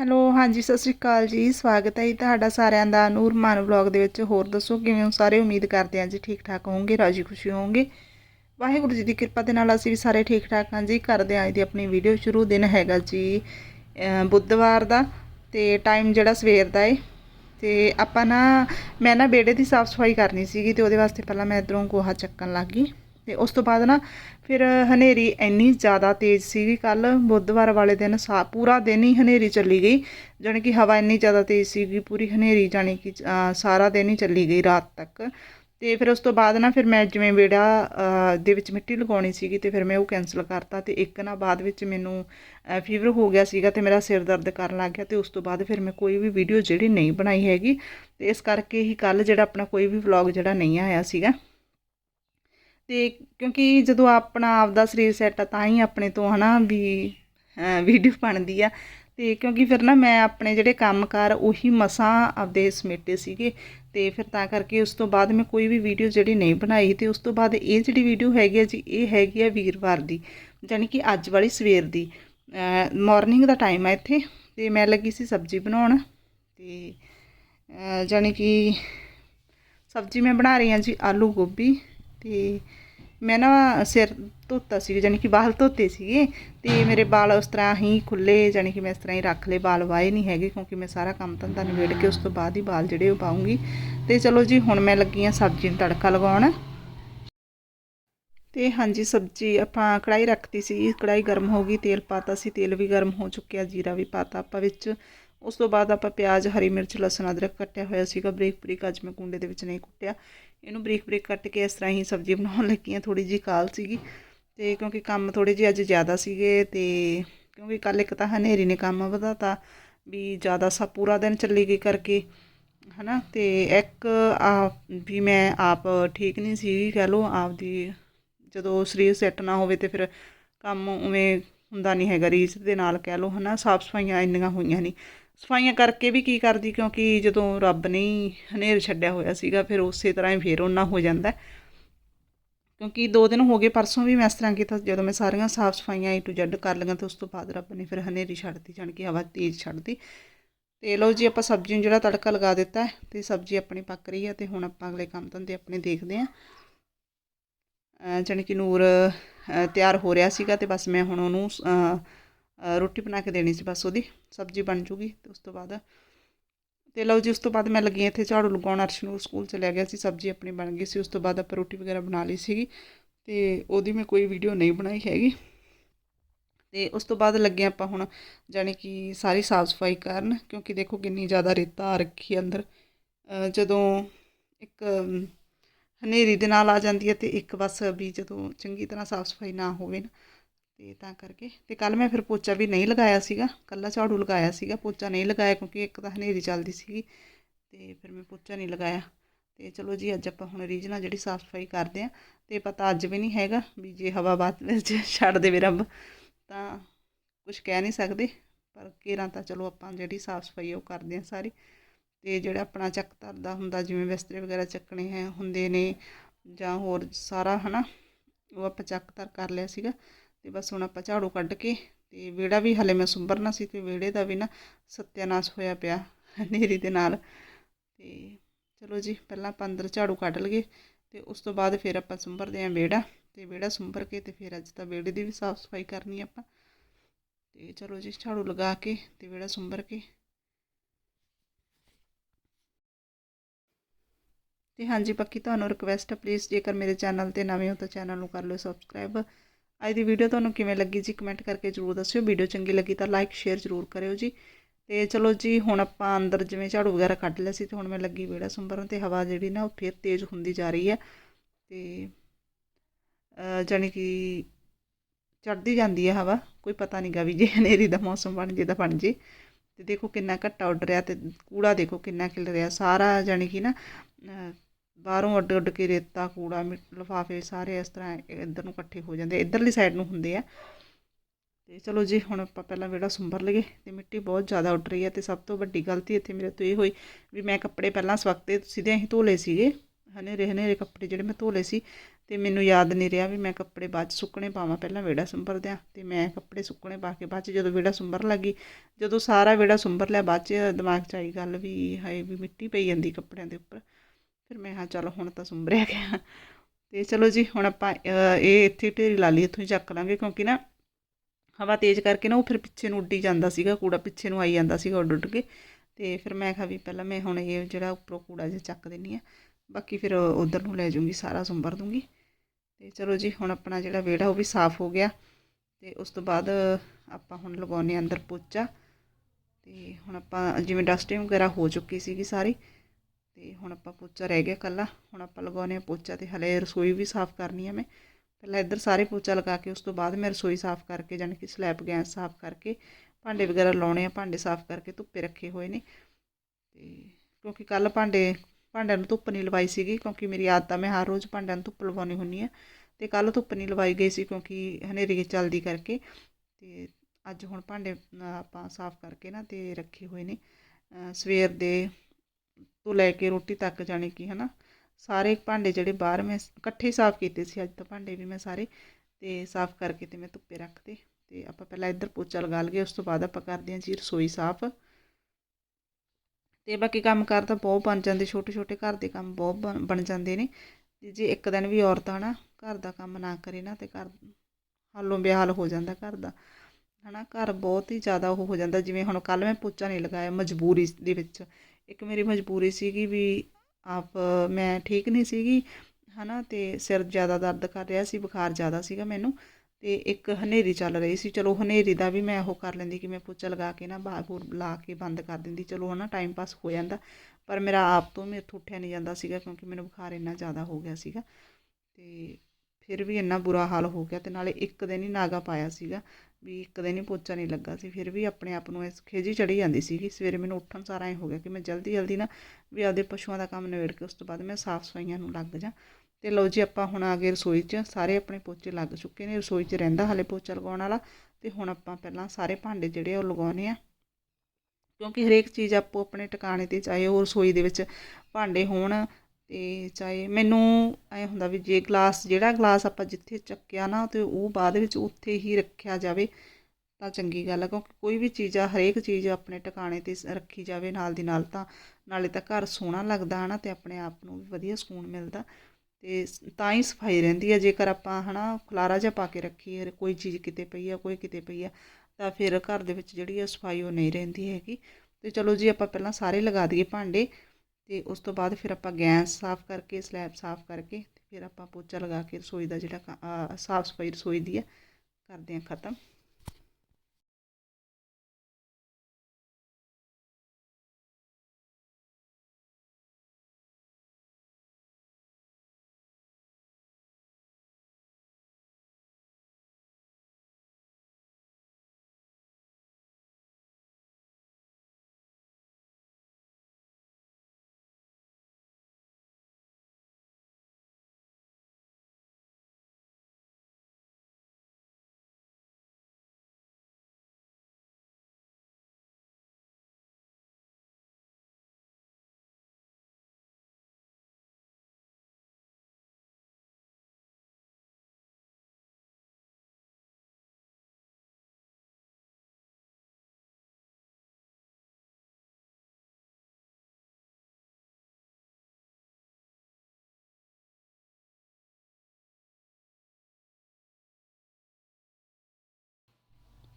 Hello, ਹਾਂਜੀ, ਸਤਿ ਸ਼੍ਰੀ ਅਕਾਲ ਜੀ। ਸਵਾਗਤ ਹੈ ਜੀ ਤੁਹਾਡਾ ਸਾਰਿਆਂ ਦਾ ਨੂਰ ਮਾਨ ਵਲੌਗ ਦੇ ਵਿੱਚ। ਹੋਰ ਦੱਸੋ, ਕਿਵੇਂ ਹੋ? ਸਾਰੇ ਉਮੀਦ ਕਰਦੇ ਹਾਂ ਜੀ ਠੀਕ ਠਾਕ ਹੋਵੋਗੇ, ਰਾਜੀ ਖੁਸ਼ੀ ਹੋਵੋਗੇ। ਵਾਹਿਗੁਰੂ ਜੀ ਦੀ ਕਿਰਪਾ ਦੇ ਨਾਲ ਅਸੀਂ ਵੀ ਸਾਰੇ ਠੀਕ ਠਾਕ ਹਾਂ ਜੀ। ਕਰਦੇ ਹਾਂ ਦੀ ਆਪਣੀ ਵੀਡੀਓ ਸ਼ੁਰੂ। ਦਿਨ ਹੈਗਾ ਜੀ ਬੁੱਧਵਾਰ ਦਾ ਤੇ ਟਾਈਮ ਜਿਹੜਾ ਸਵੇਰ ਦਾ ਏ। ਤੇ ਆਪਾਂ ਨਾ, ਮੈਂ ਨਾ ਬੇੜੇ ਦੀ ਸਾਫ਼ ਸਫ਼ਾਈ ਕਰਨੀ ਸੀਗੀ ਤੇ ਉਹਦੇ ਵਾਸਤੇ ਪਹਿਲਾਂ ਮੈਂ ਇਧਰੋਂ ਗੋਹਾ ਚੱਕਣ ਲੱਗ ਗਈ। ਤੇ ਉਸ ਤੋਂ ਬਾਅਦ ਨਾ ਫਿਰ ਹਨੇਰੀ ਇੰਨੀ ਜ਼ਿਆਦਾ ਤੇਜ਼ ਸੀਗੀ ਕੱਲ ਬੁੱਧਵਾਰ ਵਾਲੇ ਦਿਨ ਸਾ, ਪੂਰਾ ਦਿਨ ਹੀ ਹਨੇਰੀ ਚੱਲੀ ਗਈ, ਜਾਣੀ ਕਿ ਹਵਾ ਇੰਨੀ ਜ਼ਿਆਦਾ ਤੇਜ਼ ਸੀਗੀ, ਪੂਰੀ ਹਨੇਰੀ ਜਾਣੀ ਕਿ ਸਾਰਾ ਦਿਨ ਹੀ ਚੱਲੀ ਗਈ ਰਾਤ ਤੱਕ। ਤੇ ਫਿਰ ਉਸ ਤੋਂ ਬਾਅਦ ਨਾ ਫਿਰ ਮੈਂ ਜਿਵੇਂ ਵਿਹੜਾ ਦੇ ਵਿੱਚ ਮਿੱਟੀ ਲਗਾਉਣੀ ਸੀਗੀ ਤੇ ਫਿਰ ਮੈਂ ਉਹ ਕੈਨਸਲ ਕਰਤਾ ਤੇ ਇੱਕ ਨਾ ਬਾਅਦ ਵਿੱਚ ਮੈਨੂੰ ਫੀਵਰ ਹੋ ਗਿਆ ਸੀਗਾ ਤੇ ਮੇਰਾ ਸਿਰ ਦਰਦ ਕਰਨ ਲੱਗ ਗਿਆ ਤੇ ਉਸ ਤੋਂ ਬਾਅਦ ਫਿਰ ਮੈਂ ਕੋਈ ਵੀ ਵੀਡੀਓ ਜਿਹੜੀ ਨਹੀਂ ਬਣਾਈ ਹੈਗੀ, ਤੇ ਇਸ ਕਰਕੇ ਹੀ ਕੱਲ ਜਿਹੜਾ ਆਪਣਾ ਕੋਈ ਵੀ ਵਲੌਗ ਜਿਹੜਾ ਨਹੀਂ ਆਇਆ ਸੀਗਾ। ਤੇ ਕਿਉਂਕਿ ਜਦੋਂ ਆਪਣਾ ਆਪਦਾ ਸਰੀਰ ਸੈੱਟ ਆ ਤਾਂ ਹੀ ਆਪਣੇ ਤੋਂ ਹਨਾ ਵੀ ਵੀਡੀਓ ਬਣਦੀ ਆ। ਤੇ ਕਿਉਂਕਿ ਫਿਰ ਨਾ ਮੈਂ ਆਪਣੇ ਜਿਹੜੇ ਕੰਮਕਾਰ ਉਹੀ ਮਸਾਂ ਆਪਦੇ ਸਮੇਟੇ ਸੀਗੇ। ਤੇ ਫਿਰ ਤਾਂ ਕਰਕੇ ਉਸ ਤੋਂ ਬਾਅਦ ਮੈਂ ਕੋਈ ਵੀ ਵੀਡੀਓ ਜਿਹੜੀ ਨਹੀਂ ਬਣਾਈ ਤੇ ਉਸ ਤੋਂ ਬਾਅਦ ਇਹ ਜਿਹੜੀ ਵੀਡੀਓ ਹੈਗੀ ਆ ਜੀ ਇਹ ਹੈਗੀ ਆ ਵੀਰਵਾਰ ਦੀ ਯਾਨੀ ਕਿ ਅੱਜ ਵਾਲੀ ਸਵੇਰ ਦੀ। ਮਾਰਨਿੰਗ ਦਾ ਟਾਈਮ ਆ ਇੱਥੇ ਤੇ ਮੈਂ ਲੱਗੀ ਸੀ ਸਬਜ਼ੀ ਬਣਾਉਣ। ਤੇ ਅਹ, ਜਾਣੀ ਕਿ ਸਬਜ਼ੀ ਮੈਂ ਬਣਾ ਰਹੀ ਹਾਂ ਜੀ ਆਲੂ ਗੋਭੀ। ਤੇ ਮੈਂ ਨਾ ਸਿਰ ਧੋਤਾ ਸੀ ਜਾਨੀ ਕਿ ਬਾਲ ਧੋਤੇ ਸੀਗੇ ਤੇ ਮੇਰੇ ਬਾਲ ਉਸ ਤਰ੍ਹਾਂ ਹੀ ਖੁੱਲੇ ਜਾਨੀ ਕਿ ਮੈਂ ਇਸ ਤਰ੍ਹਾਂ ਹੀ ਰੱਖ ਲਏ, ਬਾਲ ਵਾਏ ਨਹੀਂ ਹੈਗੇ ਕਿਉਂਕਿ ਮੈਂ ਸਾਰਾ ਕੰਮ ਧੰਦਾ ਨਿਬੇੜ ਕੇ ਉਸ ਤੋਂ ਬਾਅਦ ਹੀ ਬਾਲ ਜਿਹੜੇ ਉਹ ਪਾਉਂਗੀ। ਤੇ ਚਲੋ ਜੀ, ਹੁਣ ਮੈਂ ਲੱਗੀ ਆ ਸਬਜ਼ੀ ਨੂੰ ਤੜਕਾ ਲਗਾਉਣ। ਤੇ ਹਾਂਜੀ, ਸਬਜ਼ੀ ਆਪਾਂ ਕੜਾਈ ਰੱਖਤੀ ਸੀ ਕੜਾਈ ਗਰਮ ਹੋ ਗਈ, ਤੇਲ ਪਾਤਾ ਸੀ, ਤੇਲ ਵੀ ਗਰਮ ਹੋ ਚੁੱਕਿਆ, ਜੀਰਾ ਵੀ ਪਾਤਾ ਆਪਾਂ ਵਿੱਚ। ਉਸ ਤੋਂ ਬਾਅਦ ਆਪਾਂ ਪਿਆਜ਼, ਹਰੀ ਮਿਰਚ, ਲਸਣ, ਅਦਰਕ ਕੱਟਿਆ ਹੋਇਆ ਸੀਗਾ ਬਰੀਕ ਬਰੀਕ ਅੱਜ ਮੈਂ ਕੁੰਡੇ ਦੇ ਵਿੱਚ ਨਹੀਂ ਕੁੱਟਿਆ। ਇਹਨੂੰ ਬਰੀਕ ਬਰੀਕ ਕੱਟ ਕੇ ਇਸ ਤਰ੍ਹਾਂ ਹੀ ਸਬਜ਼ੀ ਬਣਾਉਣ ਲੱਗੀ ਹਾਂ ਥੋੜੀ ਜੀ ਕਾਲ ਸੀਗੀ ਤੇ ਕਿਉਂਕਿ ਕੰਮ ਥੋੜੇ ਜਿਹੇ ਅੱਜ ਜ਼ਿਆਦਾ ਸੀਗੇ ਤੇ ਕਿਉਂਕਿ ਕੱਲ ਇੱਕ ਤਾਂ ਹਨੇਰੀ ਨੇ ਕੰਮ ਵਧਾਤਾ ਵੀ ਜ਼ਿਆਦਾ ਸਾ ਪੂਰਾ ਦਿਨ ਚੱਲੀ ਗਈ ਕਰਕੇ, ਹਨਾ, ਤੇ ਇੱਕ ਆ ਵੀ ਮੈਂ ਆਪ ਠੀਕ ਨਹੀਂ ਸੀ, ਕਹਿ ਲਓ ਆਪਦੀ ਜਦੋਂ ਸਰੀਰ ਸੈੱਟ ਨਾ ਹੋਵੇ ਤੇ ਫਿਰ ਕੰਮ ਉਵੇਂ ਹੁੰਦਾ ਨਹੀਂ ਹੈਗਾ, ਰੀਸ ਦੇ ਨਾਲ ਕਹਿ ਲਓ, ਹਨਾ, ਸਾਫ਼ ਸਫਾਈਆਂ ਇੰਨੀਆਂ ਹੋਈਆਂ ਨਹੀਂ। ਸਫਾਈਆਂ ਕਰਕੇ ਵੀ ਕੀ ਕਰਦੀ? ਕਿਉਂਕਿ ਜਦੋਂ ਰੱਬ ਨੇ ਹੀ ਹਨੇਰ ਛੱਡਿਆ ਹੋਇਆ ਸੀਗਾ, ਫਿਰ ਉਸੇ ਤਰ੍ਹਾਂ ਹੀ ਫੇਰ ਉਹਨਾਂ ਹੋ ਜਾਂਦਾ। ਕਿਉਂਕਿ ਦੋ ਦਿਨ ਹੋ ਗਏ, ਪਰਸੋਂ ਵੀ ਮੈਂ ਇਸ ਤਰ੍ਹਾਂ ਕੀਤਾ। ਜਦੋਂ ਮੈਂ ਸਾਰੀਆਂ ਸਾਫ਼ ਸਫਾਈਆਂ ਏ ਟੂ ਜ਼ੈਡ ਕਰ ਲਈਆਂ ਤੇ ਉਸ ਤੋਂ ਬਾਅਦ ਰੱਬ ਨੇ ਫਿਰ ਹਨੇਰੀ ਛੱਡਤੀ, ਜਾਣੀ ਕਿ ਹਵਾ ਤੇਜ਼ ਛੱਡਦੀ ਤੇ ਲਓ ਜੀ, ਆਪਾਂ ਸਬਜ਼ੀ ਨੂੰ ਜਿਹੜਾ ਤੜਕਾ ਲਗਾ ਦਿੱਤਾ ਹੈ, ਤੇ ਸਬਜ਼ੀ ਆਪਣੀ ਪੱਕ ਰਹੀ ਹੈ ਤੇ ਹੁਣ ਆਪਾਂ ਅਗਲੇ ਕੰਮ ਧੰਦੇ ਆਪਣੇ ਦੇਖਦੇ ਹਾਂ। ਅਹ ਜਾਣੀ ਕਿ ਨੂਰ ਤਿਆਰ ਹੋ ਰਿਹਾ ਸੀਗਾ ਤੇ ਬਸ ਮੈਂ ਹੁਣ ਉਹਨੂੰ ਰੋਟੀ ਬਣਾ ਕੇ ਦੇਣੀ ਸੀ ਬਸ ਉਹਦੀ, ਸਬਜ਼ੀ ਬਣ ਜੂਗੀ ਤੇ ਉਸ ਤੋਂ ਬਾਅਦ। ਤੇ ਲਓ ਜੀ, ਉਸ ਤੋਂ ਬਾਅਦ ਮੈਂ ਲੱਗੀ ਇੱਥੇ ਝਾੜੂ ਲਗਾਉਣ ਅਰਸ਼ਨੂਰ ਸਕੂਲ ਚਲਿਆ ਗਿਆ ਸੀ, ਸਬਜ਼ੀ ਆਪਣੀ ਬਣ ਗਈ ਸੀ, ਉਸ ਤੋਂ ਬਾਅਦ ਆਪਾਂ ਰੋਟੀ ਵਗੈਰਾ ਬਣਾ ਲਈ ਸੀਗੀ ਤੇ ਉਹਦੀ ਮੈਂ ਕੋਈ ਵੀਡੀਓ ਨਹੀਂ ਬਣਾਈ ਹੈਗੀ। ਤੇ ਉਸ ਤੋਂ ਬਾਅਦ ਲੱਗੇ ਆਪਾਂ ਹੁਣ ਜਾਣੀ ਕਿ ਸਾਰੀ ਸਾਫ਼ ਸਫ਼ਾਈ ਕਰਨ, ਕਿਉਂਕਿ ਦੇਖੋ ਕਿੰਨੀ ਜ਼ਿਆਦਾ ਰੇਤਾ ਆ ਰੱਖੀ ਅੰਦਰ। ਜਦੋਂ ਇੱਕ ਹਨੇਰੀ ਦੇ ਨਾਲ ਆ ਜਾਂਦੀ ਹੈ ਤੇ ਇੱਕ ਬਸ ਵੀ ਜਦੋਂ ਚੰਗੀ ਤਰ੍ਹਾਂ ਸਾਫ਼ ਸਫ਼ਾਈ ਨਾ ਹੋਵੇ ਨਾ ਤੇ ਤਾਂ ਕਰਕੇ। ਤੇ ਕੱਲ ਮੈਂ ਫਿਰ ਪੋਚਾ ਵੀ ਨਹੀਂ ਲਗਾਇਆ ਸੀਗਾ। ਕੱਲਾ ਝਾੜੂ ਲਗਾਇਆ ਸੀਗਾ, ਪੋਚਾ ਨਹੀਂ ਲਗਾਇਆ ਕਿਉਂਕਿ ਇੱਕ ਤਾਂ ਹਨੇਰੀ ਚੱਲਦੀ ਸੀਗੀ ਤੇ ਫਿਰ ਮੈਂ ਪੋਚਾ ਨਹੀਂ ਲਗਾਇਆ। ਤੇ ਚਲੋ ਜੀ, ਅੱਜ ਆਪਾਂ ਹੁਣ ਰੀਝ ਜਿਹੜੀ ਸਾਫ਼ ਸਫ਼ਾਈ ਕਰਦੇ ਆ ਤੇ ਪਤਾ ਅੱਜ ਵੀ ਨਹੀਂ ਹੈਗਾ ਵੀ ਜੇ ਹਵਾ ਬਾਤ ਵਿੱਚ ਛੱਡ ਦੇਵੇ ਰੱਬ, ਤਾਂ ਕੁਝ ਕਹਿ ਨਹੀਂ ਸਕਦੇ। ਪਰ ਕੇਰਾਂ ਤਾਂ ਚਲੋ ਆਪਾਂ ਜਿਹੜੀ ਸਾਫ਼ ਸਫ਼ਾਈ ਉਹ ਕਰਦੇ ਆ ਸਾਰੀ। ਤੇ ਜਿਹੜਾ ਆਪਣਾ ਚੱਕ ਧਰਦਾ ਹੁੰਦਾ, ਜਿਵੇਂ ਬਿਸਤਰੇ ਵਗੈਰਾ ਚੱਕਣੇ ਹੈ, ਹੁੰਦੇ ਨੇ ਜਾਂ ਹੋਰ ਸਾਰਾ ਹਨਾ, ਉਹ ਆਪਾਂ ਚੱਕ ਧਰ ਕਰ ਲਿਆ ਸੀਗਾ। ਤੇ ਬਸ ਹੁਣ ਆਪਾਂ ਝਾੜੂ ਕੱਢ ਕੇ ਤੇ ਵਿਹੜਾ ਵੀ ਹਲੇ ਮੈਂ ਸੁੰਬਰਨਾ ਸੀ ਤੇ ਵਿਹੜੇ ਦਾ ਵੀ ਨਾ ਸਤਿਆਨਾਸ਼ ਹੋਇਆ ਪਿਆ ਹਨੇਰੀ ਦੇ ਨਾਲ। ਤੇ ਚਲੋ ਜੀ, ਪਹਿਲਾਂ ਆਪਾਂ ਅੰਦਰ ਝਾੜੂ ਕੱਢ ਲਈਏ ਤੇ ਉਸ ਤੋਂ ਬਾਅਦ ਫਿਰ ਆਪਾਂ ਸੁੰਬਰਦੇ ਆਂ ਵਿਹੜਾ। ਤੇ ਵਿਹੜਾ ਸੁੰਬਰ ਕੇ ਤੇ ਫਿਰ ਅੱਜ ਤਾਂ ਵਿਹੜੇ ਦੀ ਵੀ ਸਾਫ਼ ਸਫ਼ਾਈ ਕਰਨੀ ਆਪਾਂ। ਤੇ ਚਲੋ ਜੀ, ਝਾੜੂ ਲਗਾ ਕੇ ਤੇ ਵਿਹੜਾ ਸੁੰਬਰ ਕੇ। ਤੇ ਹਾਂਜੀ ਪੱਕੀ ਤੁਹਾਨੂੰ ਰਿਕਵੈਸਟ ਹੈ ਪਲੀਜ਼ ਜੇਕਰ ਮੇਰੇ ਚੈਨਲ ਤੇ ਨਵੇਂ ਹੋ ਤਾਂ ਚੈਨਲ ਨੂੰ ਕਰ ਲਿਓ ਸਬਸਕ੍ਰਾਈਬ ਅੱਜ ਦੀ ਵੀਡੀਓ ਤੁਹਾਨੂੰ ਕਿਵੇਂ ਲੱਗੀ ਜੀ? ਕਮੈਂਟ ਕਰਕੇ ਜਰੂਰ ਦੱਸਿਓ। ਵੀਡੀਓ ਚੰਗੀ ਲੱਗੀ ਤਾਂ ਲਾਈਕ ਸ਼ੇਅਰ ਜਰੂਰ ਕਰਿਓ ਜੀ। ਤੇ ਚਲੋ ਜੀ, ਹੁਣ ਆਪਾਂ ਅੰਦਰ ਜਿਵੇਂ ਝਾੜੂ ਵਗੈਰਾ ਕੱਢ ਲਿਆ ਸੀ ਤੇ ਹੁਣ ਮੈਂ ਲੱਗੀ ਵਿਹੜਾ ਸੰਭਰਨ ਤੇ ਹਵਾ ਜਿਹੜੀ ਨਾ ਉਹ ਫਿਰ ਤੇਜ਼ ਹੁੰਦੀ ਜਾ ਰਹੀ ਹੈ। ਤੇ, ਅਹ ਜਾਣੀ ਕਿ ਚੜਦੀ ਜਾਂਦੀ ਹੈ ਹਵਾ। ਕੋਈ ਪਤਾ ਨਹੀਂਗਾ ਵੀ ਜੇ ਹਨੇਰੀ ਦਾ ਮੌਸਮ ਬਣ ਜੇ ਤਾਂ ਬਣ ਜੇ। ਤੇ ਦੇਖੋ ਕਿੰਨਾ ਘੱਟਾ ਉੱਡ ਰਿਹਾ ਤੇ ਕੂੜਾ ਦੇਖੋ ਕਿੰਨਾ ਖਿਲ ਰਿਹਾ। ਸਾਰਾ ਜਾਣੀ ਕਿ ਨਾ ਬਾਹਰੋਂ ਅੱਡ ਅੱਡ ਕੇ ਰੇਤਾ, ਕੂੜਾ ਲਿਫਾਫੇ ਸਾਰੇ ਇਸ ਤਰ੍ਹਾਂ ਇੱਧਰ ਨੂੰ ਇਕੱਠੇ ਹੋ ਜਾਂਦੇ ਇੱਧਰਲੀ ਸਾਈਡ ਨੂੰ ਹੁੰਦੇ ਆ। ਤੇ ਚਲੋ ਜੀ, ਹੁਣ ਆਪਾਂ ਪਹਿਲਾਂ ਵਿਹੜਾ ਸੁੰਬਰ ਲਈਏ ਤੇ ਮਿੱਟੀ ਬਹੁਤ ਜ਼ਿਆਦਾ ਉੱਡ ਰਹੀ ਹੈ ਤੇ ਸਭ ਤੋਂ ਵੱਡੀ ਗਲਤੀ ਇੱਥੇ ਮੇਰੇ ਤੋਂ ਇਹ ਹੋਈ ਵੀ ਮੈਂ ਕੱਪੜੇ ਪਹਿਲਾਂ ਸਵਖਤੇ ਸਿੱਧੇ ਹੀ ਧੋ ਲਏ ਸੀਗੇ। ਹਨੇਰੇ ਹਨੇਰੇ ਕੱਪੜੇ ਜਿਹੜੇ ਮੈਂ ਧੋ ਲਏ ਸੀ ਤੇ ਮੈਨੂੰ ਯਾਦ ਨਹੀਂ ਰਿਹਾ ਵੀ ਮੈਂ ਕੱਪੜੇ ਬਾਅਦ 'ਚ ਸੁੱਕਣੇ ਪਾਵਾਂ, ਪਹਿਲਾਂ ਵਿਹੜਾ ਸੁੰਬਰ ਦਿਆਂ ਤੇ ਮੈਂ ਕੱਪੜੇ ਸੁੱਕਣੇ ਪਾ ਕੇ ਬਾਅਦ 'ਚ ਜਦੋਂ ਵਿਹੜਾ ਸੁੰਬਰ ਲੱਗੀ, ਜਦੋਂ ਸਾਰਾ ਵਿਹੜਾ ਸੁੰਬਰ ਲਿਆ, ਬਾਅਦ 'ਚ ਦਿਮਾਗ 'ਚ ਆਈ ਗੱਲ ਵੀ ਹਾਏ, ਵੀ ਮਿੱਟੀ ਪਈ ਜਾਂਦੀ ਕੱਪੜਿਆਂ ਦੇ ਉੱਪਰ। ਫਿਰ ਮੈਂ ਹਾਂ ਚਲੋ ਹੁਣ ਤਾਂ ਸੁੰਬਰਿਆ ਗਿਆ। ਤੇ ਚਲੋ ਜੀ, ਹੁਣ ਆਪਾਂ ਇਹ ਇੱਥੇ ਢੇਰੀ ਲਾ ਲਈ ਇੱਥੋਂ ਹੀ ਚੱਕ ਲਾਂਗੇ ਕਿਉਂਕਿ ਨਾ ਹਵਾ ਤੇਜ਼ ਕਰਕੇ ਨਾ ਉਹ ਫਿਰ ਪਿੱਛੇ ਨੂੰ ਉੱਡੀ ਜਾਂਦਾ ਸੀਗਾ, ਕੂੜਾ ਪਿੱਛੇ ਨੂੰ ਆਈ ਜਾਂਦਾ ਸੀਗਾ ਉੱਡ ਉੱਡ ਕੇ। ਤੇ ਫਿਰ ਮੈਂ ਕਿਹਾ ਵੀ ਪਹਿਲਾਂ ਮੈਂ ਹੁਣ ਇਹ ਜਿਹੜਾ ਉੱਪਰੋਂ ਕੂੜਾ ਜਿਹਾ ਚੱਕ ਦਿੰਨੀ ਆ ਬਾਕੀ ਫਿਰ ਉਧਰ ਨੂੰ ਲੈ ਜੂੰਗੀ ਸਾਰਾ ਸੁੰਬਰ ਦੂੰਗੀ। ਤੇ ਚਲੋ ਜੀ, ਹੁਣ ਆਪਣਾ ਜਿਹੜਾ ਵਿਹੜਾ ਉਹ ਵੀ ਸਾਫ਼ ਹੋ ਗਿਆ। ਤੇ ਉਸ ਤੋਂ ਬਾਅਦ ਆਪਾਂ ਹੁਣ ਲਗਾਉਨੇ ਅੰਦਰ ਪੋਚਾ। ਤੇ ਹੁਣ ਆਪਾਂ ਜਿਵੇਂ ਡਸਟਿੰਗ ਵਗੈਰਾ ਹੋ ਚੁੱਕੀ ਸੀਗੀ ਸਾਰੀ ਤੇ ਹੁਣ ਆਪਾਂ ਪੋਚਾ ਰਹਿ ਗਿਆ ਕੱਲਾ ਹੁਣ ਆਪਾਂ ਲਗਾਉਨੇ ਆ ਪੋਚਾ ਤੇ ਹਲੇ ਰਸੋਈ ਵੀ ਸਾਫ਼ ਕਰਨੀ ਆ ਮੈਂ। ਪਹਿਲਾਂ ਇੱਧਰ ਸਾਰੇ ਪੋਚਾ ਲਗਾ ਕੇ ਉਸ ਤੋਂ ਬਾਅਦ ਮੈਂ ਰਸੋਈ ਸਾਫ਼ ਕਰਕੇ ਜਾਣੀ ਕਿ ਸਲੈਬ ਗੈਸ ਸਾਫ਼ ਕਰਕੇ ਭਾਂਡੇ ਵਗੈਰਾ ਲਾਉਣੇ ਆ, ਭਾਂਡੇ ਸਾਫ਼ ਕਰਕੇ ਧੁੱਪੇ ਰੱਖੇ ਹੋਏ ਨੇ। ਤੇ ਕਿਉਂਕਿ ਕੱਲ ਭਾਂਡੇ, ਭਾਂਡਿਆਂ ਨੂੰ ਧੁੱਪ ਨਹੀਂ ਲਵਾਈ ਸੀਗੀ, ਕਿਉਂਕਿ ਮੇਰੀ ਆਦਤ ਆ, ਮੈਂ ਹਰ ਰੋਜ਼ ਭਾਂਡਿਆਂ ਨੂੰ ਧੁੱਪ ਲਵਾਉਣੀ ਹੁੰਦੀ ਆ। ਤੇ ਕੱਲ ਧੁੱਪ ਨਹੀਂ ਲਵਾਈ ਗਈ ਸੀ ਕਿਉਂਕਿ ਹਨੇਰੀ ਚੱਲਦੀ ਕਰਕੇ ਤੇ ਅੱਜ ਹੁਣ ਭਾਂਡੇ ਆਪਾਂ ਸਾਫ਼ ਕਰਕੇ ਨਾ ਤੇ ਰੱਖੇ ਹੋਏ ਨੇ। ਸਵੇਰ ਦੇ ਤੋਂ ਲੈ ਕੇ ਰੋਟੀ ਤੱਕ ਜਾਣੀ ਕਿ ਹਨਾ, ਸਾਰੇ ਭਾਂਡੇ ਜਿਹੜੇ ਬਾਹਰ ਮੈਂ ਇਕੱਠੇ ਹੀ ਸਾਫ਼ ਕੀਤੇ ਸੀ, ਅੱਜ ਤਾਂ ਭਾਂਡੇ ਵੀ ਮੈਂ ਸਾਰੇ ਤੇ ਸਾਫ਼ ਕਰਕੇ ਤੇ ਮੈਂ ਧੁੱਪੇ ਰੱਖਤੇ ਤੇ ਆਪਾਂ ਪਹਿਲਾਂ ਇੱਧਰ ਪੋਚਾ ਲਗਾ ਲਈਏ, ਉਸ ਤੋਂ ਬਾਅਦ ਆਪਾਂ ਕਰਦੇ ਹਾਂ ਜੀ ਰਸੋਈ ਸਾਫ਼। ਤੇ ਬਾਕੀ ਕੰਮ ਕਾਰ ਤਾਂ ਬਹੁਤ ਬਣ ਜਾਂਦੇ ਛੋਟੇ ਛੋਟੇ ਘਰ ਦੇ ਕੰਮ ਬਹੁਤ ਬਣ- ਬਣ ਜਾਂਦੇ ਨੇ, ਤੇ ਜੇ ਇੱਕ ਦਿਨ ਵੀ ਔਰਤ ਹਨਾ ਘਰ ਦਾ ਕੰਮ ਨਾ ਕਰੇ ਨਾ, ਤੇ ਘਰ ਹਾਲੋਂ ਬੇਹਾਲ ਹੋ ਜਾਂਦਾ ਘਰ ਦਾ, ਹਨਾ ਘਰ ਬਹੁਤ ਹੀ ਜ਼ਿਆਦਾ ਉਹ ਹੋ ਜਾਂਦਾ, ਜਿਵੇਂ ਹੁਣ ਕੱਲ ਮੈਂ ਪੋਚਾ ਨਹੀਂ ਲਗਾਇਆ ਮਜਬੂਰੀ ਦੇ ਵਿੱਚ ਇੱਕ ਮੇਰੀ ਮਜਬੂਰੀ ਸੀਗੀ ਵੀ ਆਪ, ਮੈਂ ਠੀਕ ਨਹੀਂ ਸੀਗੀ, ਹਨਾ, ਤੇ ਸਿਰ ਜ਼ਿਆਦਾ ਦਰਦ ਕਰ ਰਿਹਾ ਸੀ, ਬੁਖਾਰ ਜ਼ਿਆਦਾ ਸੀਗਾ ਮੈਨੂੰ, ਤੇ ਇੱਕ ਹਨੇਰੀ ਚੱਲ ਰਹੀ ਸੀ। ਚਲੋ, ਹਨੇਰੀ ਦਾ ਵੀ ਮੈਂ ਉਹ ਕਰ ਲੈਂਦੀ ਕਿ ਮੈਂ ਪੋਚਾ ਲਗਾ ਕੇ ਨਾ, ਬਾਹਰ ਲਾ ਕੇ ਬੰਦ ਕਰ ਦਿੰਦੀ। ਚਲੋ, ਹਨਾ ਟਾਈਮ ਪਾਸ ਹੋ ਜਾਂਦਾ। ਪਰ ਮੇਰਾ ਆਪ ਤੋਂ ਮੇਰੇ ਤੋਂ ਉੱਠਿਆ ਨਹੀਂ ਜਾਂਦਾ ਸੀਗਾ, ਕਿਉਂਕਿ ਮੈਨੂੰ ਬੁਖਾਰ ਇੰਨਾ ਜ਼ਿਆਦਾ ਹੋ ਗਿਆ ਸੀਗਾ। ਤੇ ਫਿਰ ਵੀ ਇੰਨਾ ਬੁਰਾ ਹਾਲ ਹੋ ਗਿਆ ਤੇ ਨਾਲੇ ਇੱਕ ਦਿਨ ਹੀ ਨਾਗਾ ਪਾਇਆ ਸੀਗਾ। ਵੀ ਇੱਕ ਦਿਨ ਹੀ ਪੋਚਾ ਨਹੀਂ ਲੱਗਾ ਸੀ, ਫਿਰ ਵੀ ਆਪਣੇ ਆਪ ਨੂੰ ਇਸ ਖੇਜੀ ਚੜੀ ਜਾਂਦੀ ਸੀਗੀ। ਸਵੇਰੇ ਮੈਨੂੰ ਉੱਠਣ ਸਾਰਾ ਐ ਹੋ ਗਿਆ ਕਿ ਮੈਂ ਜਲਦੀ ਜਲਦੀ ਨਾ ਵੀ ਆਪਦੇ ਪਸ਼ੂਆਂ ਦਾ ਕੰਮ ਨਿਬੇੜ ਕੇ ਉਸ ਤੋਂ ਬਾਅਦ ਮੈਂ ਸਾਫ਼ ਸਫਾਈਆਂ ਨੂੰ ਲੱਗ ਜਾ। ਤੇ ਲਓ ਜੀ, ਆਪਾਂ ਹੁਣ ਆ ਗਏ ਰਸੋਈ 'ਚ, ਸਾਰੇ ਆਪਣੇ ਪੋਚੇ ਲੱਗ ਚੁੱਕੇ ਨੇ, ਰਸੋਈ 'ਚ ਰਹਿੰਦਾ ਹਲੇ ਪੋਚਾ ਲਗਾਉਣ ਵਾਲਾ। ਤੇ ਹੁਣ ਆਪਾਂ ਪਹਿਲਾਂ ਸਾਰੇ ਭਾਂਡੇ ਜਿਹੜੇ ਉਹ ਲਗਾਉਣੇ ਆ ਕਿਉਂਕਿ ਹਰੇਕ ਚੀਜ਼ ਆਪੋ ਆਪਣੇ ਟਿਕਾਣੇ ਤੇ ਚਾਹੇ ਉਹ ਰਸੋਈ ਦੇ ਵਿੱਚ ਭਾਂਡੇ ਹੋਣ ਅਤੇ ਚਾਹੇ ਮੈਨੂੰ ਐ ਹੁੰਦਾ ਵੀ ਜੇ ਗਲਾਸ, ਜਿਹੜਾ ਗਲਾਸ ਆਪਾਂ ਜਿੱਥੇ ਚੱਕਿਆ ਨਾ ਤੇ ਉਹ ਬਾਅਦ ਵਿੱਚ ਉੱਥੇ ਹੀ ਰੱਖਿਆ ਜਾਵੇ ਤਾਂ ਚੰਗੀ ਗੱਲ ਹੈ ਕਿਉਂਕਿ ਕੋਈ ਵੀ ਚੀਜ਼ ਆ, ਹਰੇਕ ਚੀਜ਼ ਆਪਣੇ ਟਿਕਾਣੇ ਤੇ ਸ- ਰੱਖੀ ਜਾਵੇ ਨਾਲ ਦੀ ਨਾਲ ਤਾਂ ਨਾਲੇ ਤਾਂ ਘਰ ਸੋਹਣਾ ਲੱਗਦਾ ਹਨਾ ਅਤੇ ਆਪਣੇ ਆਪ ਨੂੰ ਵੀ ਵਧੀਆ ਸਕੂਨ ਮਿਲਦਾ ਅਤੇ ਤਾਂ ਹੀ ਸਫ਼ਾਈ ਰਹਿੰਦੀ ਹੈ ਜੇਕਰ ਆਪਾਂ ਹਨਾ ਖਲਾਰਾ ਜਿਹਾ ਪਾ ਕੇ ਰੱਖੀਏ ਕੋਈ ਚੀਜ਼ ਕਿਤੇ ਪਈ ਆ, ਕੋਈ ਕਿਤੇ ਪਈ ਆ, ਤਾਂ ਫਿਰ ਘਰ ਦੇ ਵਿੱਚ ਜਿਹੜੀ ਆ ਸਫ਼ਾਈ ਉਹ ਨਹੀਂ ਰਹਿੰਦੀ ਹੈਗੀ। ਅਤੇ ਚਲੋ ਜੀ ਆਪਾਂ ਪਹਿਲਾਂ ਸਾਰੇ ਲਗਾ ਦਈਏ ਭਾਂਡੇ। ਤੇ ਉਸ ਤੋਂ ਬਾਅਦ ਫਿਰ ਆਪਾਂ ਗੈਸ ਸਾਫ਼ ਕਰਕੇ, ਸਲੈਬ ਸਾਫ਼ ਕਰਕੇ ਤੇ ਫਿਰ ਆਪਾਂ ਪੋਚਾ ਲਗਾ ਕੇ ਰਸੋਈ ਦਾ ਜਿਹੜਾ ਕ- ਸਾਫ਼ ਸਫ਼ਾਈ ਰਸੋਈ ਦੀ ਆ, ਕਰਦੇ ਹਾਂ ਖਤਮ।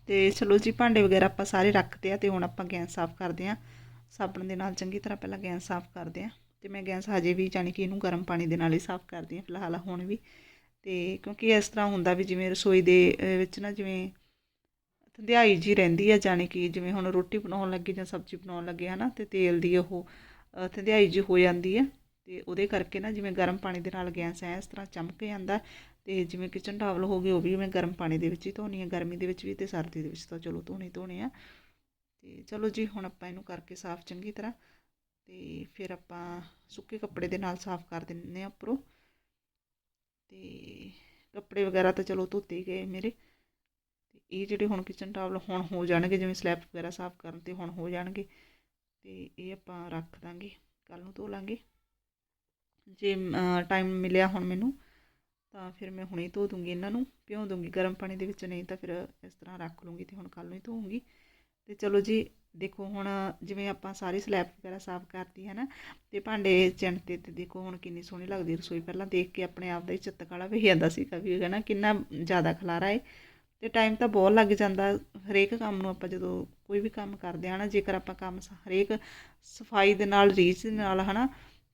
ਤੇ ਚਲੋ ਜੀ ਭਾਂਡੇ ਵਗੈਰਾ ਆਪਾਂ ਸਾਰੇ ਰੱਖਦੇ ਆ ਤੇ ਹੁਣ ਆਪਾਂ ਗੈਸ ਸਾਫ਼ ਕਰਦੇ ਆ। ਸਾਬਣ ਦੇ ਨਾਲ ਚੰਗੀ ਤਰ੍ਹਾਂ ਪਹਿਲਾਂ ਗੈਸ ਸਾਫ਼ ਕਰਦੇ ਆ ਤੇ ਮੈਂ ਗੈਸ ਹਜੇ ਵੀ ਜਾਣੀ ਕਿ ਇਹਨੂੰ ਗਰਮ ਪਾਣੀ ਦੇ ਨਾਲ ਹੀ ਸਾਫ਼ ਕਰਦੀ ਆ ਫਿਲਹਾਲ ਹੁਣ ਵੀ। ਤੇ ਕਿਉਂਕਿ ਇਸ ਤਰ੍ਹਾਂ ਹੁੰਦਾ ਵੀ ਜਿਵੇਂ ਰਸੋਈ ਦੇ ਵਿੱਚ ਨਾ ਜਿਵੇਂ ਧੰਦਿਆਈ ਜੀ ਰਹਿੰਦੀ ਆ ਜਾਣੀ ਕਿ ਜਿਵੇਂ ਹੁਣ ਰੋਟੀ ਬਣਾਉਣ ਲੱਗੇ ਜਾਂ ਸਬਜ਼ੀ ਬਣਾਉਣ ਲੱਗੇ ਹਨਾ ਤੇ ਤੇਲ ਦੀ ਉਹ ਅਹ, ਧੰਦਿਆਈ ਜੀ ਹੋ ਜਾਂਦੀ ਆ ਤੇ ਉਹਦੇ ਕਰਕੇ ਨਾ ਜਿਵੇਂ ਗਰਮ ਪਾਣੀ ਦੇ ਨਾਲ ਗੈਸ ਐ ਇਸ ਤਰ੍ਹਾਂ ਚਮਕ ਜਾਂਦਾ। ਤੇ ਜਿਵੇਂ ਕਿਚਨ ਟਾਵਲ ਹੋ ਗਏ, ਉਹ ਵੀ ਮੈਂ ਗਰਮ ਪਾਣੀ ਦੇ ਵਿੱਚ ਹੀ ਧੋਣੀ ਆ। ਗਰਮੀ ਦੇ ਵਿੱਚ ਵੀ ਤੇ ਸਰਦੀ ਦੇ ਵਿੱਚ ਤਾਂ ਚਲੋ ਧੋਣੇ ਧੋਣੇ ਆ। ਤੇ ਚਲੋ ਜੀ, ਹੁਣ ਆਪਾਂ ਇਹਨੂੰ ਕਰਕੇ ਸਾਫ਼ ਚੰਗੀ ਤਰ੍ਹਾਂ ਤੇ ਫਿਰ ਆਪਾਂ ਸੁੱਕੇ ਕੱਪੜੇ ਦੇ ਨਾਲ ਸਾਫ਼ ਕਰ ਦਿੰਨੇ ਆ ਉੱਪਰੋਂ। ਤੇ ਕੱਪੜੇ ਵਗੈਰਾ ਤਾਂ ਚਲੋ ਧੋਤੇ ਗਏ ਮੇਰੇ। ਤੇ ਇਹ ਜਿਹੜੇ ਹੁਣ ਕਿਚਨ ਟਾਵਲ ਹੁਣ ਹੋ ਜਾਣਗੇ, ਜਿਵੇਂ ਸਲੈਬ ਵਗੈਰਾ ਸਾਫ਼ ਕਰਨ ਤੇ ਹੁਣ ਹੋ ਜਾਣਗੇ। ਤੇ ਇਹ ਆਪਾਂ ਰੱਖ ਦਾਂਗੇ ਕੱਲ ਨੂੰ ਧੋ ਲਾਂਗੇ। ਜੇ ਟਾਈਮ ਮਿਲਿਆ ਹੁਣ ਮੈਨੂੰ ਤਾਂ ਫਿਰ ਮੈਂ ਹੁਣੇ ਧੋ ਦੂੰਗੀ ਇਹਨਾਂ ਨੂੰ, ਭਿਉਂ ਦੂੰਗੀ, ਗਰਮ ਪਾਣੀ ਦੇ ਵਿੱਚ ਨਹੀਂ ਤਾਂ ਫਿਰ ਇਸ ਤਰ੍ਹਾਂ ਰੱਖ ਲੂੰਗੀ ਤੇ ਹੁਣ ਕੱਲ ਨੂੰ ਹੀ ਧੋਉਂਗੀ ਤੇ ਚਲੋ ਜੀ, ਦੇਖੋ ਹੁਣ ਜਿਵੇਂ ਆਪਾਂ ਸਾਰੀ ਸਲੈਬ ਵਗੈਰਾ ਸਾਫ਼ ਕਰਤੀ ਹੈ ਨਾ, ਤੇ ਭਾਂਡੇ ਚਿਣਤੇ ਤੇ ਦੇਖੋ ਹੁਣ ਕਿੰਨੀ ਸੋਹਣੀ ਲੱਗਦੀ ਰਸੋਈ। ਪਹਿਲਾਂ ਦੇਖ ਕੇ ਆਪਣੇ ਆਪ ਦਾ ਹੀ ਚਿੱਤ ਕਾਲਾ ਵੀ ਜਾਂਦਾ ਸੀਗਾ ਵੀ ਹੈ ਨਾ ਕਿੰਨਾ ਜ਼ਿਆਦਾ ਖਲਾਰਾ ਹੈ ਤੇ ਟਾਈਮ ਤਾਂ ਬਹੁਤ ਲੱਗ ਜਾਂਦਾ, ਹਰੇਕ ਕੰਮ ਨੂੰ ਆਪਾਂ ਜਦੋਂ ਕੋਈ ਵੀ ਕੰਮ ਕਰਦੇ ਹਾਂ ਨਾ, ਜੇਕਰ ਆਪਾਂ ਕੰਮ ਹਰੇਕ ਸਫ਼ਾਈ ਦੇ ਨਾਲ ਰੀਝ ਦੇ ਨਾਲ, ਹਨਾ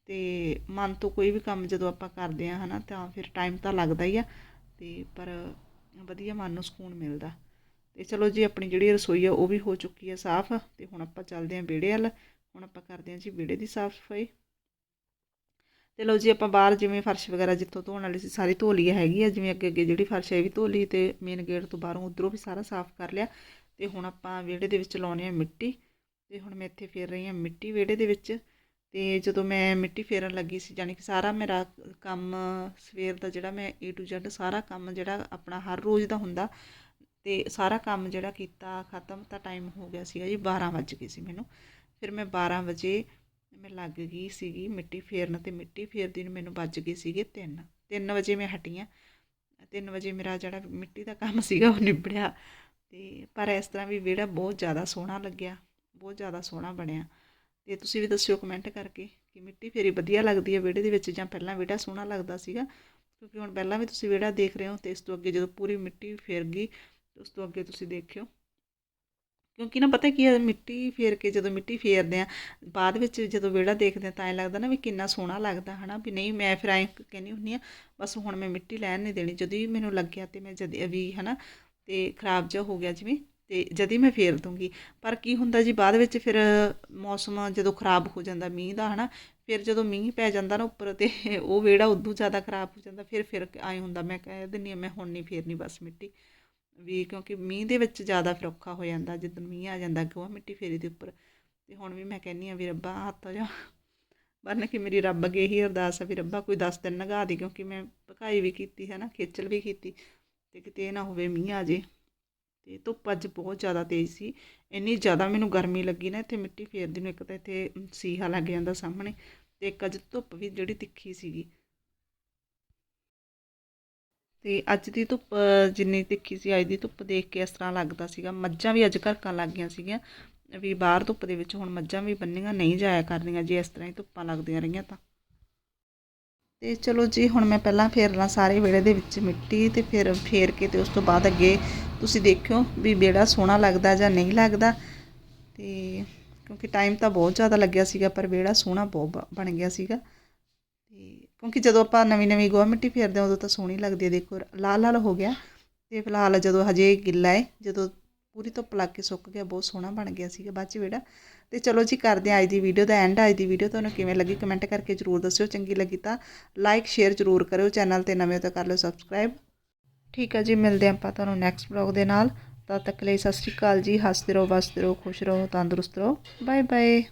ਅਤੇ ਮਨ ਤੋਂ ਕੋਈ ਵੀ ਕੰਮ ਜਦੋਂ ਆਪਾਂ ਕਰਦੇ ਹਾਂ ਹੈ ਨਾ ਤਾਂ ਫਿਰ ਟਾਈਮ ਤਾਂ ਲੱਗਦਾ ਹੀ ਆ ਅਤੇ ਪਰ ਵਧੀਆ ਮਨ ਨੂੰ ਸਕੂਨ ਮਿਲਦਾ। ਅਤੇ ਚਲੋ ਜੀ, ਆਪਣੀ ਜਿਹੜੀ ਰਸੋਈ ਆ, ਉਹ ਵੀ ਹੋ ਚੁੱਕੀ ਆ ਸਾਫ਼ ਅਤੇ ਹੁਣ ਆਪਾਂ ਚੱਲਦੇ ਹਾਂ ਵਿਹੜੇ ਵੱਲ। ਹੁਣ ਆਪਾਂ ਕਰਦੇ ਹਾਂ ਜੀ ਵਿਹੜੇ ਦੀ ਸਾਫ਼ ਸਫ਼ਾਈ। ਤੇ ਲਓ ਜੀ, ਆਪਾਂ ਬਾਹਰ ਜਿਵੇਂ ਫਰਸ਼ ਵਗੈਰਾ ਜਿੱਥੋਂ ਧੋਣ ਵਾਲੀ ਸੀ, ਸਾਰੀ ਧੋ ਲਈ ਹੈਗੀ ਆ। ਜਿਵੇਂ ਅੱਗੇ ਅੱਗੇ ਜਿਹੜੀ ਫਰਸ਼ ਹੈ ਇਹ ਵੀ ਧੋ ਲਈ, ਤੇ ਮੇਨ ਗੇਟ ਤੋਂ ਬਾਹਰੋਂ ਉਧਰੋਂ ਵੀ ਸਾਰਾ ਸਾਫ਼ ਕਰ ਲਿਆ। ਤੇ ਹੁਣ ਆਪਾਂ ਵਿਹੜੇ ਦੇ ਵਿੱਚ ਲਾਉਣੇ ਆ ਮਿੱਟੀ। ਤੇ ਹੁਣ ਮੈਂ ਇੱਥੇ ਫੇਰ ਰਹੀ ਹਾਂ ਮਿੱਟੀ ਵਿਹੜੇ ਦੇ ਵਿੱਚ। ਅਤੇ ਜਦੋਂ ਮੈਂ ਮਿੱਟੀ ਫੇਰਨ ਲੱਗੀ ਸੀ, ਜਾਣੀ ਕਿ ਸਾਰਾ ਮੇਰਾ ਕੰਮ ਸਵੇਰ ਦਾ ਜਿਹੜਾ ਮੈਂ ਏ ਟੂ Z ਸਾਰਾ ਕੰਮ ਜਿਹੜਾ ਆਪਣਾ ਹਰ ਰੋਜ਼ ਦਾ ਹੁੰਦਾ ਅਤੇ ਸਾਰਾ ਕੰਮ ਜਿਹੜਾ ਕੀਤਾ ਖਤਮ ਤਾਂ ਟਾਈਮ ਹੋ ਗਿਆ ਸੀਗਾ ਜੀ 12 ਵੱਜ ਗਏ ਸੀ ਮੈਨੂੰ। ਫਿਰ ਮੈਂ 12 ਵਜੇ ਮੈਂ ਲੱਗ ਗਈ ਸੀਗੀ ਮਿੱਟੀ ਫੇਰਨ ਤੇ ਮਿੱਟੀ ਫੇਰਦੀ ਨੂੰ ਮੈਨੂੰ ਵੱਜ ਗਏ ਸੀਗੇ 3 3 ਵਜੇ ਮੈਂ ਹਟੀ ਹਾਂ 3 ਵਜੇ ਮੇਰਾ ਜਿਹੜਾ ਮਿੱਟੀ ਦਾ ਕੰਮ ਸੀਗਾ ਉਹ ਨਿਬੜਿਆ ਤੇ ਪਰ ਇਸ ਤਰ੍ਹਾਂ ਵੀ ਵਿਹੜਾ ਬਹੁਤ ਜ਼ਿਆਦਾ ਸੋਹਣਾ ਲੱਗਿਆ, ਬਹੁਤ ਜ਼ਿਆਦਾ ਸੋਹਣਾ ਬਣਿਆ। ਤੇ ਤੁਸੀਂ ਵੀ ਦੱਸਿਓ ਕਮੈਂਟ ਕਰਕੇ ਕਿ ਮਿੱਟੀ ਫੇਰੀ ਵਧੀਆ ਲੱਗਦੀ ਹੈ ਵਿਹੜੇ ਦੇ ਵਿੱਚ ਜਾਂ ਪਹਿਲਾਂ ਵਿਹੜਾ ਸੋਹਣਾ ਲੱਗਦਾ ਸੀਗਾ? ਕਿਉਂਕਿ ਹੁਣ ਪਹਿਲਾਂ ਵੀ ਤੁਸੀਂ ਵਿਹੜਾ ਦੇਖ ਰਹੇ ਹੋ ਤੇ ਇਸ ਤੋਂ ਅੱਗੇ ਜਦੋਂ ਪੂਰੀ ਮਿੱਟੀ ਫੇਰ ਗਈ, ਉਸ ਤੋਂ ਅੱਗੇ ਤੁਸੀਂ ਦੇਖਿਓ। ਕਿਉਂਕਿ ਨਾ ਪਤਾ ਕੀ ਹੈ, ਮਿੱਟੀ ਫੇਰ ਕੇ ਜਦੋਂ ਮਿੱਟੀ ਫੇਰਦੇ ਆ ਬਾਅਦ ਵਿੱਚ ਜਦੋਂ ਵਿਹੜਾ ਦੇਖਦੇ ਆ ਤਾਂ ਐਂ ਲੱਗਦਾ ਨਾ ਵੀ ਕਿੰਨਾ ਸੋਹਣਾ ਲੱਗਦਾ, ਹਨਾ? ਵੀ ਨਹੀਂ, ਮੈਂ ਫਿਰ ਐਂ ਕਹਿੰਦੀ ਹੁੰਦੀ ਆ ਬਸ ਹੁਣ ਮੈਂ ਮਿੱਟੀ ਲੈਣ ਨਹੀਂ ਦੇਣੀ, ਜਦੋਂ ਹੀ ਮੈਨੂੰ ਲੱਗਿਆ ਤੇ ਮੈਂ ਜਦ ਵੀ, ਹਨਾ? ਤੇ ਖਰਾਬ ਜਿਹਾ ਹੋ ਗਿਆ ਜਿਵੇਂ। ਅਤੇ ਜਦ ਮੈਂ ਫੇਰ ਦੂੰਗੀ ਪਰ ਕੀ ਹੁੰਦਾ ਜੀ, ਬਾਅਦ ਵਿੱਚ ਫਿਰ ਮੌਸਮ ਜਦੋਂ ਖਰਾਬ ਹੋ ਜਾਂਦਾ ਮੀਂਹ ਦਾ ਹੈ ਨਾ ਫਿਰ ਜਦੋਂ ਮੀਂਹ ਪੈ ਜਾਂਦਾ ਨਾ ਉੱਪਰ ਤੇ ਉਹ ਵਿਹੜਾ ਉਦੋਂ ਜ਼ਿਆਦਾ ਖਰਾਬ ਹੋ ਜਾਂਦਾ, ਫਿਰ ਫਿਰ ਐਂ ਹੁੰਦਾ, ਮੈਂ ਕਹਿ ਦਿੰਦੀ ਹਾਂ ਮੈਂ ਹੁਣ ਨਹੀਂ ਫੇਰਨੀ ਬਸ ਮਿੱਟੀ। ਵੀ ਕਿਉਂਕਿ ਮੀਂਹ ਦੇ ਵਿੱਚ ਜ਼ਿਆਦਾ ਫਿਰ ਔਖਾ ਹੋ ਜਾਂਦਾ, ਜਦੋਂ ਮੀਂਹ ਆ ਜਾਂਦਾ ਗੋਹਾ ਮਿੱਟੀ ਫੇਰੀ ਦੇ ਉੱਪਰ। ਤੇ ਹੁਣ ਵੀ ਮੈਂ ਕਹਿੰਦੀ ਆ ਵੀ ਰੱਬਾ ਹੱਥ ਜਾ। ਬੰਨ ਕੇ ਮੇਰੀ ਰੱਬ ਅੱਗੇ ਇਹੀ ਅਰਦਾਸ ਆ ਵੀ ਰੱਬਾ ਕੋਈ 10 ਦਿਨ ਲੰਘਾ ਦੇ, ਕਿਉਂਕਿ ਮੈਂ ਪਕਾਈ ਵੀ ਕੀਤੀ ਹੈ ਨਾ ਖੇਚਲ ਵੀ ਕੀਤੀ, ਤੇ ਕਿਤੇ ਇਹ ਨਾ ਹੋਵੇ ਮੀਂਹ ਆ ਜੇ। ਤੇ ਧੁੱਪ ਅੱਜ ਬਹੁਤ ਜ਼ਿਆਦਾ ਤੇਜ਼ ਸੀ, ਇੰਨੀ ਜ਼ਿਆਦਾ ਮੈਨੂੰ ਗਰਮੀ ਲੱਗੀ ਨਾ ਇੱਥੇ ਮਿੱਟੀ ਫੇਰਦੀ ਨੂੰ, ਇੱਕ ਤਾਂ ਇੱਥੇ ਸੀਹਾ ਲੱਗ ਜਾਂਦਾ ਸਾਹਮਣੇ ਤੇ ਇੱਕ ਅੱਜ ਧੁੱਪ ਵੀ ਜਿਹੜੀ ਤਿੱਖੀ ਸੀਗੀ। ਤੇ ਅੱਜ ਦੀ ਧੁੱਪ ਜਿੰਨੀ ਤਿੱਖੀ ਸੀ, ਅੱਜ ਦੀ ਧੁੱਪ ਦੇਖ ਕੇ ਇਸ ਤਰ੍ਹਾਂ ਲੱਗਦਾ ਸੀਗਾ, ਮੱਝਾਂ ਵੀ ਅੱਜ ਘਰਕਾਂ ਲੱਗ ਗਈਆਂ ਸੀਗੀਆਂ, ਵੀ ਬਾਹਰ ਧੁੱਪ ਦੇ ਵਿੱਚ ਹੁਣ ਮੱਝਾਂ ਵੀ ਬੰਨੀਆਂ, ਨਹੀਂ ਜਾਇਆ ਕਰਦੀਆਂ ਜੇ ਇਸ ਤਰ੍ਹਾਂ ਹੀ ਧੁੱਪਾਂ ਲੱਗਦੀਆਂ ਰਹੀਆਂ ਤਾਂ। ਤੇ ਚਲੋ ਜੀ, ਹੁਣ ਮੈਂ ਪਹਿਲਾਂ ਫੇਰਨਾ ਸਾਰੇ ਵਿਹੜੇ ਦੇ ਵਿੱਚ ਮਿੱਟੀ ਤੇ ਫਿਰ, ਫੇਰ ਕੇ ਤੇ ਉਸ ਤੋਂ ਬਾਅਦ ਅੱਗੇ ਤੁਸੀਂ ਦੇਖਿਓ ਵੀ ਵਿਹੜਾ ਸੋਹਣਾ ਲੱਗਦਾ ਜਾਂ ਨਹੀਂ ਲੱਗਦਾ। ਤੇ ਕਿਉਂਕਿ ਟਾਈਮ ਤਾਂ ਬਹੁਤ ਜ਼ਿਆਦਾ ਲੱਗਿਆ ਸੀਗਾ, ਪਰ ਵਿਹੜਾ ਸੋਹਣਾ ਬਹੁਤ ਬ- ਬਣ ਗਿਆ ਸੀਗਾ। ਤੇ ਕਿਉਂਕਿ ਜਦੋਂ ਆਪਾਂ ਨਵੀਂ ਨਵੀਂ ਗੋਹਾ ਮਿੱਟੀ ਫੇਰਦੇ ਹਾਂ, ਉਦੋਂ ਤਾਂ ਸੋਹਣੀ ਲੱਗਦੀ ਹੈ। ਦੇਖੋ ਲਾਲ ਲਾਲ ਹੋ ਗਿਆ ਤੇ ਫਿਲਹਾਲ ਜਦੋਂ ਹਜੇ ਗਿੱਲਾ ਹੈ, ਜਦੋਂ ਪੂਰੀ ਧੁੱਪ ਲੱਗ ਕੇ ਸੁੱਕ ਗਿਆ, ਬਹੁਤ ਸੋਹਣਾ ਬਣ ਗਿਆ ਸੀਗਾ ਬਾਅਦ ਚ ਵਿਹੜਾ। ਤੇ ਚਲੋ ਜੀ, ਕਰਦੇ ਹਾਂ ਅੱਜ ਦੀ ਵੀਡੀਓ ਦਾ ਐਂਡ ਅੱਜ ਦੀ ਵੀਡੀਓ ਤੁਹਾਨੂੰ ਕਿਵੇਂ ਲੱਗੀ ਕਮੈਂਟ ਕਰਕੇ ਜਰੂਰ ਦੱਸਿਓ। ਚੰਗੀ ਲੱਗੀ ਤਾਂ ਲਾਈਕ ਸ਼ੇਅਰ ਜਰੂਰ ਕਰਿਓ। ਚੈਨਲ ਤੇ ਨਵੇਂ ਹੋ ਤਾਂ ਕਰ ਲਿਓ ਸਬਸਕ੍ਰਾਈਬ ਠੀਕ ਹੈ ਜੀ, ਮਿਲਦੇ ਹਾਂ ਆਪਾਂ ਤੁਹਾਨੂੰ ਨੈਕਸਟ ਬਲੌਗ ਦੇ ਨਾਲ। ਤਦ ਤੱਕ ਲਈ ਸਤਿ ਸ਼੍ਰੀ ਅਕਾਲ ਜੀ, ਹੱਸਦੇ ਰਹੋ, ਵਸਦੇ ਰਹੋ, ਖੁਸ਼ ਰਹੋ, ਤੰਦਰੁਸਤ ਰਹੋ। Bye bye